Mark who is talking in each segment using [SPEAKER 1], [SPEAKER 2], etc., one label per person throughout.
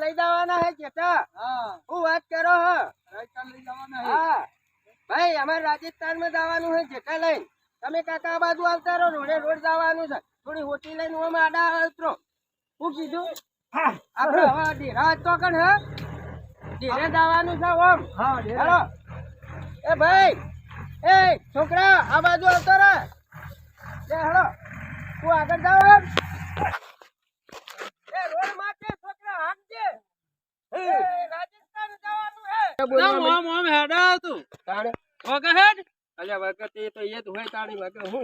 [SPEAKER 1] લઈ જવાના હે જેઠા હું. વાત કરો હો? હા. ભાઈ અમારે રાજસ્થાનમાં જવાનું છે જેઠા લઈ તમે કાકા આ બાજુ આવતા રહો રોડે રોડ જવાનું છે. થોડી હોટી લઈને હું આડા ઉતરો હું કીધું? આપડે હવે ડેરા તો કણ હે? ડેરે જવાનું છે ઓમ. હેલો. એ ભાઈ એ છોકરા આ બાજુ આવતો રે લે હેલો. તું આગળ જાવ એમ એ રોડ માટે છોકરા હાંકજે એ રાજસ્થાન તાણે? અલ્યા તો એ જ હોય તાણી વખત હું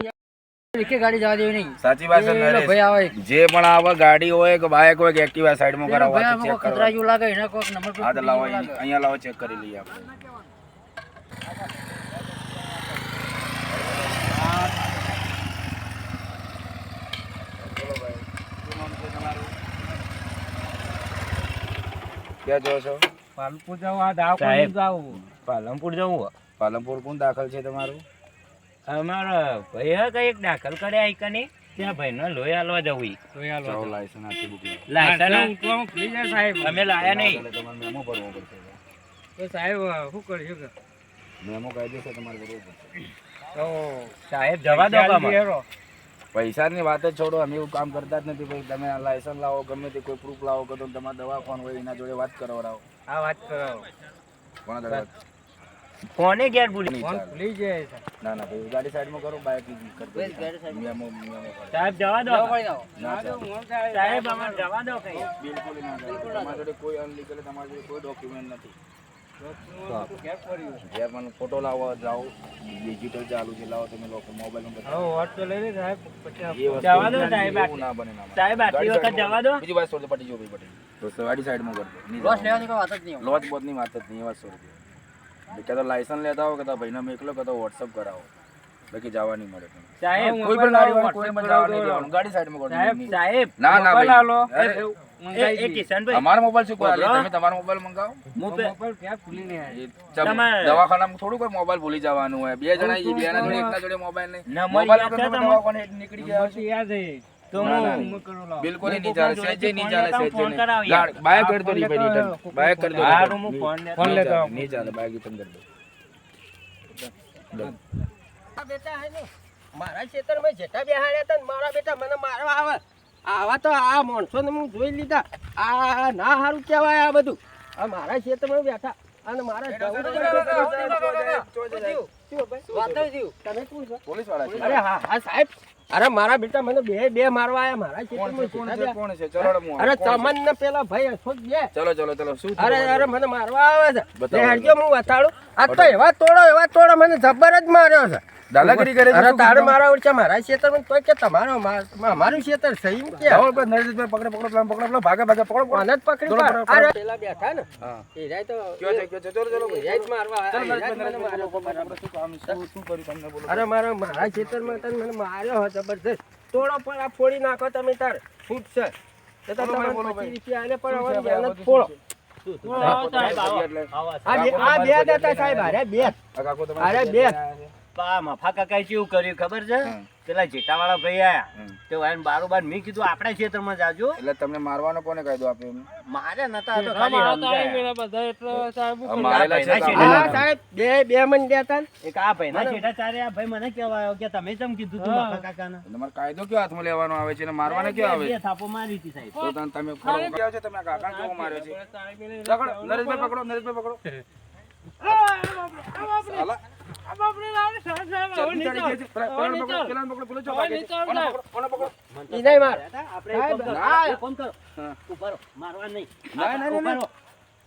[SPEAKER 2] એકે ગાડી જવા દેવી નહીં.
[SPEAKER 3] સાચી વાત છે નરેશ.
[SPEAKER 2] ભાઈ આવે.
[SPEAKER 3] જે પણ આવે ગાડી હોય કે બાઇક હોય કે એક્ટિવા સાઈડમાં કરાવો
[SPEAKER 2] ભાઈ આમાં લાગે એને કોક નંબર
[SPEAKER 3] તો લાવો. અહીંયા લાવો ચેક કરી લઈએ આપણે. ક્યાં જો છો?
[SPEAKER 4] પાલનપુર જવું આ ડાકોર જવું પાલનપુર જવું
[SPEAKER 3] પાલનપુર કોણ દાખલ છે તમારું?
[SPEAKER 4] અમારા ભાઈ કંઈક દાખલ કર્યા કને? ત્યાં ભાઈ ને લોહી હાલવા જવું
[SPEAKER 3] ચાલો લાયસન્સ આપી બુક લો.
[SPEAKER 4] સાહેબ. અમે લાયા નહીં.
[SPEAKER 3] એટલે તમારે મેમો ભરવો પડશે.
[SPEAKER 4] સાહેબ શું કર્યું કે
[SPEAKER 3] મેમો કાયદેસર તમારે ભરવો પડશે.
[SPEAKER 4] તો સાહેબ જવા દો કામ
[SPEAKER 3] પૈસાની વાત જ છોડો અમે એવું કામ કરતા જ નથી. ભાઈ તમે લાયસન્સ લાવો ગમે તે કોઈ પ્રૂફ લાવો કે તો તમારે દવા કોણ હોય એના જોડે વાત કરાવો
[SPEAKER 4] હા વાત કરો
[SPEAKER 3] કોણ દવા
[SPEAKER 4] કોને ગેર ભૂલી
[SPEAKER 3] નહીં
[SPEAKER 4] ભૂલી જાય
[SPEAKER 3] ના ના ભાઈ ગાડી સાઈડમાં કરો બાઇક કરી
[SPEAKER 2] ગાડી side માં.
[SPEAKER 3] મેમો મેમો
[SPEAKER 4] સાહેબ જવા દો.
[SPEAKER 3] ના.
[SPEAKER 4] સાહેબ અમાર જવા દો કઈ.
[SPEAKER 3] બિલકુલ ના. તમારી જોડે કોઈ અનલીગલ તમારી જોડે કોઈ ડોક્યુમેન્ટ નથી. પણ ફોટો લાવો જાઓ ડિજિટલ ચાલુ છે લાવો તમે લોકો મોબાઈલ નંબર
[SPEAKER 4] હા વોટ તો લઈ લે સાહેબ.
[SPEAKER 3] પછી
[SPEAKER 4] જવા દો સાહેબ
[SPEAKER 3] ના બને ના
[SPEAKER 4] સાહેબ આટલી વખત જવા દો.
[SPEAKER 3] બીજી વાત છોડો પટી જો ભાઈ પટી તો સવાડી સાઈડમાં કરજો.
[SPEAKER 2] લોસ લેવાની કોઈ વાત જ નહીં
[SPEAKER 3] લોજ બોધની વાત જ નહીં વાત છોડી દો કે તો લાયસન્સ લેતા હો કે તો ભાઈને મેકલો કે તો વોટ્સઅપ કરાવો. બાકી જવા નહીં મળે
[SPEAKER 4] સાહેબ
[SPEAKER 3] કોઈ પણ ગાડી હોય કોઈ જવા નહીં દેવાનું. ગાડી સાઈડમાં
[SPEAKER 4] સાહેબ સાહેબ
[SPEAKER 3] ના ના ભાઈ. અરે,
[SPEAKER 4] એ- એ કિશનભાઈ.
[SPEAKER 3] અમારો મોબાઈલ શું કરે તમે તમારો મોબાઈલ મંગાવો. દવાખાનામાં થોડું કોઈ મોબાઈલ ભૂલી જવાનું હોય. બે જણા બે ના જોડે એકના જોડે મોબાઈલ નહીં. મોબાઈલ વગર તમે દવાખાને નીકળી ગયા હશો.
[SPEAKER 4] તો
[SPEAKER 3] ના, ના,
[SPEAKER 4] હું
[SPEAKER 3] નહીં. બિલકુલ નહીં ચાલે સહેજે નહીં ચાલે સહેજે બાય કરી દો રી ભાઈ બાય કરી દો
[SPEAKER 4] હારું,
[SPEAKER 3] return.
[SPEAKER 4] ફોન લેતો.
[SPEAKER 3] નહીં ચાલે, બાય return કરી દો. દો.
[SPEAKER 1] બેટા હે ને મારા ખેતરમાં જેઠા બેહાડ્યા હતા ને મારા બેટા મને મારવા આવે આવા તો આ માણસોને હું જોઈ લીધા આ ના સારું કહેવાય આ બધું આ મારા ખેતરમાં બેઠા અને મારા. તમે શું છો?
[SPEAKER 3] પોલીસવાળા
[SPEAKER 1] અરે હા હા સાહેબ અરે મારા બેટા મને બે બે મારવા આયા મારા
[SPEAKER 3] કોણ છે
[SPEAKER 1] અરે તમન ને પેલા ભાઈ અશોક બે
[SPEAKER 3] ચલો ચલો ચલો શું
[SPEAKER 1] અરે અરે મને મારવા આવે છે. હેડજો હું વતાડું આ તો એવા તોડો એવા તોડો મને જબર જ માર્યો છે.
[SPEAKER 3] દાદાગીરી કરે
[SPEAKER 1] અરે તારે? મારા ઓળખે મારા ખેતરમાં તોય કે તમારો મારું ક્ષેત્ર સહી કે.
[SPEAKER 3] પેલા નરેશભાઈ પકડો પકડો પકડો પેલા ભાગે ભાગે પકડો પકડો.
[SPEAKER 1] કોને જ પકડી અરે પેલા બેઠા ને એ જાય તો
[SPEAKER 3] કયો છે કયો છે? ચલો ચલો
[SPEAKER 1] જાય જ મારવા
[SPEAKER 3] ચલો
[SPEAKER 1] જ
[SPEAKER 3] નરેશભાઈ
[SPEAKER 1] મને માર્યો.
[SPEAKER 3] શું કામ શું શું કર્યું તમને બોલો.
[SPEAKER 1] અરે મારા મારા ખેતરમાં તને મને માર્યો હતો. જબરદસ્ત તોડો પણ આ ફોડી નાખો તમે તાર. છૂટ છે. તો તો
[SPEAKER 3] બોલો ભાઈ,
[SPEAKER 1] તમને
[SPEAKER 3] બોલો
[SPEAKER 1] પચીસ રૂપિયા આલે પણ હવે
[SPEAKER 3] આ
[SPEAKER 1] મહેનત ફોડો બે હતા સાહેબ અરે બે.
[SPEAKER 3] તમારે
[SPEAKER 1] અરે બે.
[SPEAKER 3] કર્યા છે?
[SPEAKER 4] આ મફા કાકાએ કેવું કર્યું ખબર છે? પેલા જેઠાવાળા ભાઈ આયા. તે વાયન બારોબાર મેં કીધું આપણા ખેતરમાં જાજો.
[SPEAKER 3] એટલે તમને મારવાનો કોને કાયદો આપ્યો
[SPEAKER 4] મારે નતા તો ખાલી
[SPEAKER 1] સાહેબ બે બે મન દેતા
[SPEAKER 4] એક આ ભાઈના છેડા ચારે આ ભાઈ મને કહેવા આવ્યો કે તમે કીધું તું મફા કાકાને?
[SPEAKER 3] તમારે કાયદો કયો હાથમાં લેવાનો આવે છે મારવાનો કયો આવે છે?
[SPEAKER 4] થાપો મારી હતી સાહેબ.
[SPEAKER 3] તો તને તમે ખરો ઊભી આવો તમે આ કેવો માર્યો છે? પકડો, નરેશભાઈ પકડો નરેશભાઈ પકડો.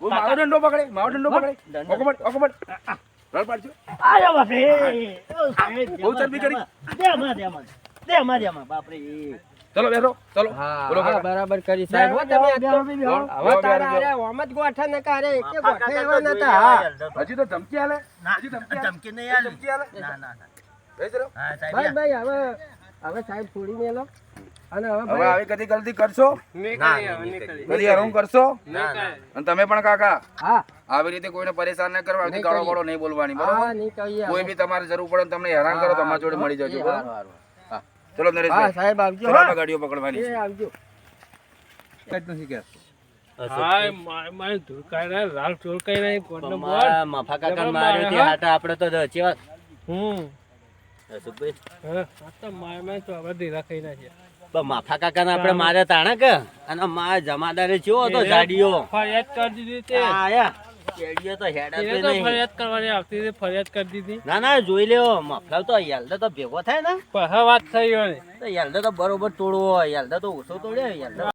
[SPEAKER 1] માર
[SPEAKER 3] દંડો કરી.
[SPEAKER 4] દેમાં. દેમાં, દેમાં, બાપરે.
[SPEAKER 3] ચલો બેસો ચલો. બોલો
[SPEAKER 1] હા, બરાબર કરી સાહેબ. હો તમે તો. હવે તારા અરે ઓમ જ ગોઠા નકા અરે એકે
[SPEAKER 4] મફા
[SPEAKER 1] ગોઠા એવા નતા. હા.
[SPEAKER 3] હજી તો ધમકી આલે? હજી ધમકી
[SPEAKER 4] ધમકી નહીં આલે.
[SPEAKER 3] ધમકી આલે?
[SPEAKER 4] ના, ના, ના.
[SPEAKER 3] બેસી રહો.
[SPEAKER 4] હા, સાહેબ,
[SPEAKER 1] ભાઈ ભાઈ હવે હવે સાહેબ છોડી મેલો અને હવે
[SPEAKER 3] હવે આવી કદી ગલતી કરશો?
[SPEAKER 4] ના, નહીં કરી.
[SPEAKER 3] કદી હરમ કરશો?
[SPEAKER 4] ના, ના.
[SPEAKER 3] અને તમે પણ કાકા
[SPEAKER 1] હા.
[SPEAKER 3] આવી રીતે કોઈને પરેશાન ન કરવા
[SPEAKER 1] નહીં
[SPEAKER 3] ગાળો. વાળો નહીં બોલવાની
[SPEAKER 1] હા
[SPEAKER 3] બરોબર કોઈ બી તમારે જરૂર પડે તમને હેરાન કરો તો અમારા જોડે મળી જજો બરોબર?
[SPEAKER 1] હારું, નરેશ
[SPEAKER 3] હા ચલો
[SPEAKER 1] સાહેબ આવજો
[SPEAKER 3] ચલો
[SPEAKER 1] હા.
[SPEAKER 3] ગાડીઓ પકડવાની છે.
[SPEAKER 1] આવજો.
[SPEAKER 5] કોણનો બોલ
[SPEAKER 4] મા- મફા કાકા ને આપડે માર્યા તાણે કે? અને જમાદારે ચેવો હતો ગાડીઓ
[SPEAKER 5] ફરિયાદ કરી દીધી
[SPEAKER 4] આયા. કેડીઓ તો હેડા
[SPEAKER 5] એને તો ફરિયાદ કરવાની આવતી હતી ફરિયાદ કરી દીધી.
[SPEAKER 4] ના ના જોઈ લેવો મફલાવ તો યાલદા તો ભેગો થાય ને.
[SPEAKER 5] વાત થઈ હોય
[SPEAKER 4] તો યાલદા તો બરોબર તોડવો યાલદા તો ઓછો તોડ્યો યાલદા